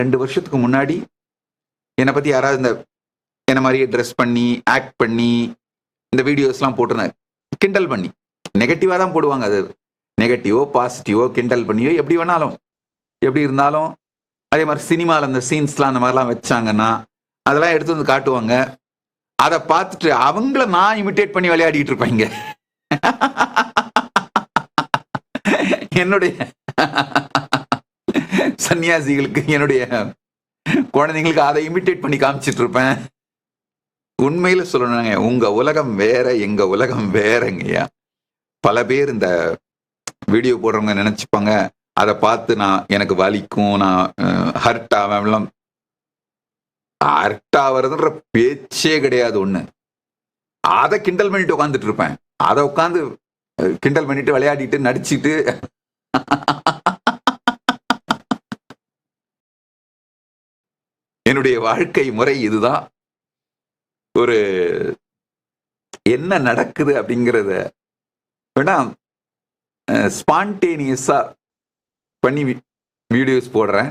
ரெண்டு வருஷத்துக்கு முன்னாடி என்னை பத்தி யாராவது இந்த என்ன மாதிரியே ட்ரெஸ் பண்ணி ஆக்ட் பண்ணி இந்த வீடியோஸ்லாம் போட்டிருந்தாங்க கிண்டல் பண்ணி. நெகட்டிவாக தான் போடுவாங்க அது. நெகட்டிவோ பாசிட்டிவோ கிண்டல் பண்ணியோ எப்படி வேணாலும். எப்படி இருந்தாலும் அதே மாதிரி சினிமாவில் அந்த சீன்ஸ்லாம் அந்த மாதிரிலாம் வச்சாங்கன்னா அதெல்லாம் எடுத்து வந்து காட்டுவாங்க. அதை பார்த்துட்டு அவங்கள நான் இமிட்டேட் பண்ணி விளையாடிட்டு இருப்பாங்க என்னுடைய சன்னியாசிகளுக்கு என்னுடைய குழந்தைங்களுக்கு அதை இமிட்டேட் பண்ணி காமிச்சிட்டு இருப்பேன் உண்மையில சொல்லணுங்க உங்க உலகம் வேற எங்க உலகம் வேறங்கய்யா. பல பேர் இந்த வீடியோ போடுறவங்க நினைச்சுப்பாங்க அதை பார்த்து நான் எனக்கு வலிக்கும் நான் ஹர்ட் ஆவேன் ஹர்ட் ஆவறதுன்ற பேச்சே கிடையாது ஒண்ணு. அதை கிண்டல் பண்ணிட்டு உட்காந்துட்டு இருப்பேன். அதை உட்காந்து கிண்டல் பண்ணிட்டு விளையாடிட்டு நடிச்சிட்டு என்னுடைய வாழ்க்கை முறை இதுதான். ஒரு என்ன நடக்குது அப்படிங்கிறத வேணா ஸ்பான்டேனியஸாக பண்ணி வீடியோஸ் போடுறேன்.